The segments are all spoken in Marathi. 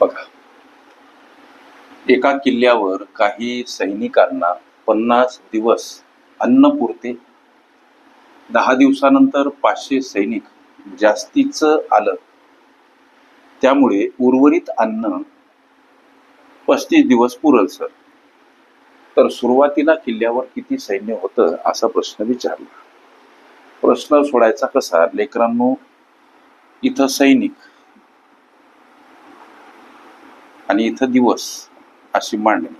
बघा. एका किल्ल्यावर काही सैनिकांना पन्नास दिवस अन्न पुरते. दहा दिवसानंतर पाचशे सैनिक जास्तीचं आलं. त्यामुळे उर्वरित अन्न पस्तीस दिवस पुरल सर तर सुरुवातीला किल्ल्यावर किती सैन्य होतं असा प्रश्न विचारला. प्रश्न सोडायचा कसा? लेकरांनो इथं सैनिक आणि इथं दिवस अशी मांडणी.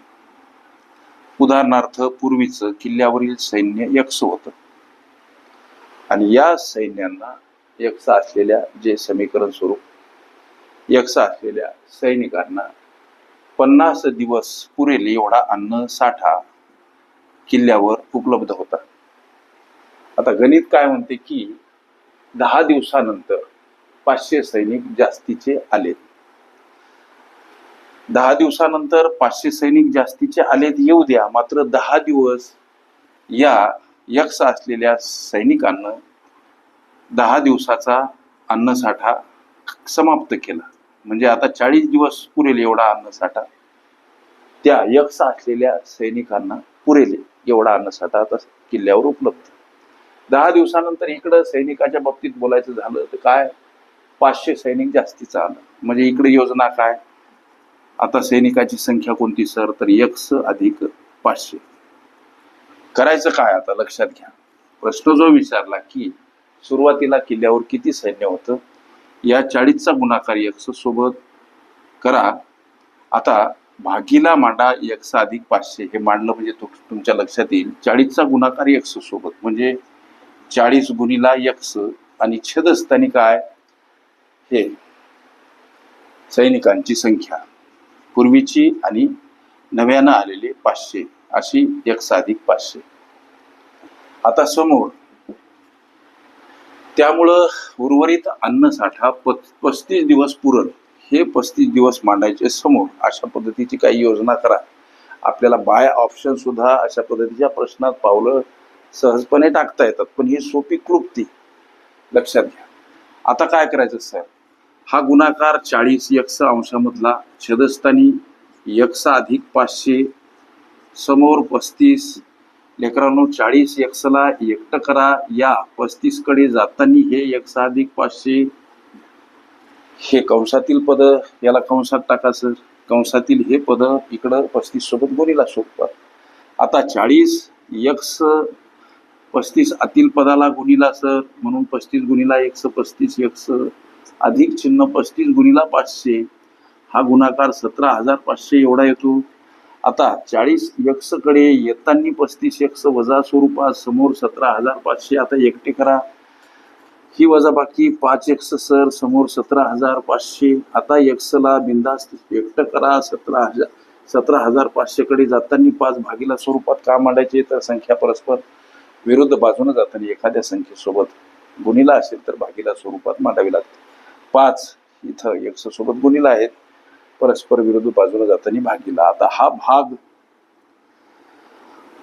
उदाहरणार्थ पूर्वीचं किल्ल्यावरील सैन्य यक्ष होतं. आणि या सैन्यांना यक्ष असलेल्या जे समीकरण स्वरूप यक्ष असलेल्या सैनिकांना पन्नास दिवस पुरेल एवढा अन्न साठा किल्ल्यावर उपलब्ध होता. आता गणित काय म्हणते की दहा दिवसानंतर पाचशे सैनिक जास्तीचे आले दहा दिवसानंतर पाचशे सैनिक जास्तीचे आलेत येऊ द्या. मात्र दहा दिवस या यक्ष असलेल्या सैनिकांना दहा दिवसाचा अन्नसाठा समाप्त केला. म्हणजे आता चाळीस दिवस पुरेल एवढा अन्नसाठा. त्या यक्ष असलेल्या सैनिकांना पुरेल एवढा अन्नसाठा आता किल्ल्यावर उपलब्ध. दहा दिवसानंतर इकडं सैनिकाच्या बाबतीत बोलायचं झालं तर काय? पाचशे सैनिक जास्तीचं आलं. म्हणजे इकडे योजना काय? आता सैनिकाची संख्या कोणती सर? तर यक्ष अधिक पाचशे. करायचं काय आता? लक्षात घ्या. प्रश्न जो विचारला की सुरुवातीला किल्ल्यावर किती सैन्य होतं? या चाळीसचा गुणाकार यक्ष सोबत करा. आता भागीला मांडा यक्ष अधिक पाचशे. हे मांडलं म्हणजे तुमच्या लक्षात येईल. चाळीसचा गुणाकार यक्ष सोबत. म्हणजे चाळीस गुणीला यक्ष आणि छेदस्थानी काय? हे सैनिकांची संख्या. पूर्वीची आणि नव्यानं आलेले पाचशे अशी एक साधिक पाचशे. आता समोर त्यामुळं उर्वरित अन्नसाठा प पस्तीस दिवस पुरल. हे पस्तीस दिवस मांडायचे समोर अशा पद्धतीची काही योजना करा. आपल्याला बाय ऑप्शन सुद्धा अशा पद्धतीच्या प्रश्नात पावलं सहजपणे टाकता येतात. पण ही सोपी क्लुप्ती लक्षात घ्या. आता काय करायचं साहेब? हा गुणाकार चाळीस यक्ष अंशामधला छेदस्थानी यक्ष अधिक पाचशे समोर पस्तीस लेकरांनो चाळीस यक्षला एकटं करा. या पस्तीसकडे जातानी जाताना हे यक्ष अधिक पाचशे. हे कंसातील पद याला कंसात टाका सर. कंसातील हे पद इकडं पस्तीस सोबत गुणीला सोपतात आता चाळीस यक्ष पस्तीस आतील पदाला गुणीला सर. म्हणून पस्तीस गुणीला एकशे पस्तीस यक्ष. अधिक चिन्ह पस्तीस गुणीला पाचशे. हा गुणाकार सतरा हजार पाचशे एवढा येतो. आता चाळीस यक्षकडे येताना पस्तीस यक्ष वजा स्वरूपात समोर सतरा हजार पाचशे. आता एकटे करा. ही वजा बाकी पाच यक्ष सर समोर सतरा हजार पाचशे. आता यक्षला बिंदास्त एकटं करा. सतरा हजार सतरा हजार पाचशेकडे जाताना पाच भागीला स्वरूपात का मांडायचे? तर संख्या परस्पर विरुद्ध बाजूने जाताना एखाद्या संख्येसोबत गुणीला असेल तर भागीला स्वरूपात मांडावी लागते. पाच इथं एक्स सोबत गुणीला आहेत. परस्पर विरोधी बाजूला जाताना भागीला. आता हा भाग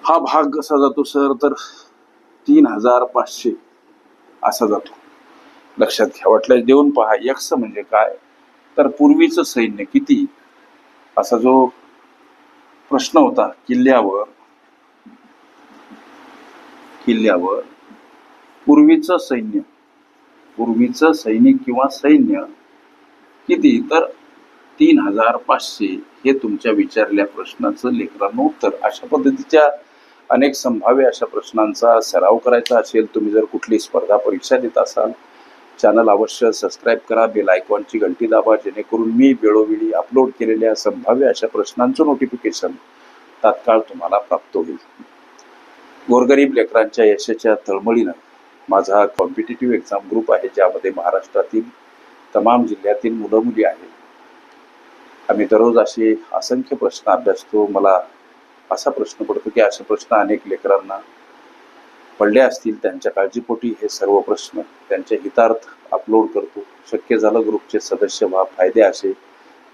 हा भाग कसा जातो सर? तर तीन हजार पाचशे असा जातो. लक्षात घ्या. वाटल्यास देऊन पहा यक्ष म्हणजे काय? तर पूर्वीचं सैन्य किती? असा जो प्रश्न होता किल्ल्यावर किल्ल्यावर पूर्वीचं सैन्य पूर्वीचं सैनिक किंवा सैन्य किती? तर तीन हजार पाचशे हे तुमच्या विचारल्या प्रश्नाचं लेकरांनो उत्तर. अशा पद्धतीच्या अनेक संभाव्य अशा प्रश्नांचा सराव करायचा असेल तुम्ही जर कुठली स्पर्धा परीक्षा देत असाल चॅनल अवश्य सबस्क्राईब करा बेल आयकॉनची घंटी दाबा जेणेकरून मी वेळोवेळी अपलोड केलेल्या संभाव्य अशा प्रश्नांचं नोटिफिकेशन तात्काळ तुम्हाला प्राप्त होईल. गोरगरीब लेकरांच्या यशाच्या तळमळीनं माझा कॉम्पिटेटिव्ह एक्झाम ग्रुप आहे ज्यामध्ये महाराष्ट्रातील तमाम जिल्ह्यातील मुलं मुली आहेत. आम्ही दररोज असे असंख्य प्रश्न अभ्यासतो. मला असा प्रश्न पडतो की असे प्रश्न अनेक लेकरांना पडले असतील. त्यांच्या काळजीपोटी हे सर्व प्रश्न त्यांच्या हितार्थ अपलोड करतो. शक्य झालं ग्रुपचे सदस्य व्हा फायदे असे.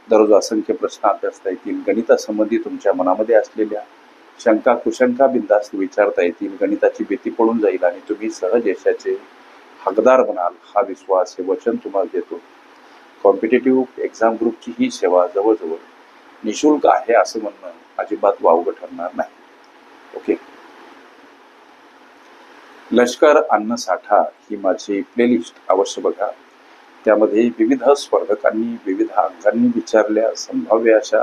दररोज असंख्य प्रश्न अभ्यासता येतील. गणितासंबंधी तुमच्या मनामध्ये असलेल्या शंका कुशंका बिंदास्त विचारता येतील गणिताची भीती पडून जाईल आणि तुम्ही सहज यशाचे हकदार बनाल. हा विश्वास हे वचन तुम्हाला देतो. कॉम्पिटेटिव्ह एक्झाम ग्रुपची ही सेवा जवळजवळ निशुल्क आहे असं म्हणणं अजिबात वावगं ठरणार नाही. ओके लष्कर अन्न साठा ही माझी प्लेलिस्ट अवश्य बघा. त्यामध्ये विविध स्पर्धकांनी विविध अंगांनी विचारल्या संभाव्य अशा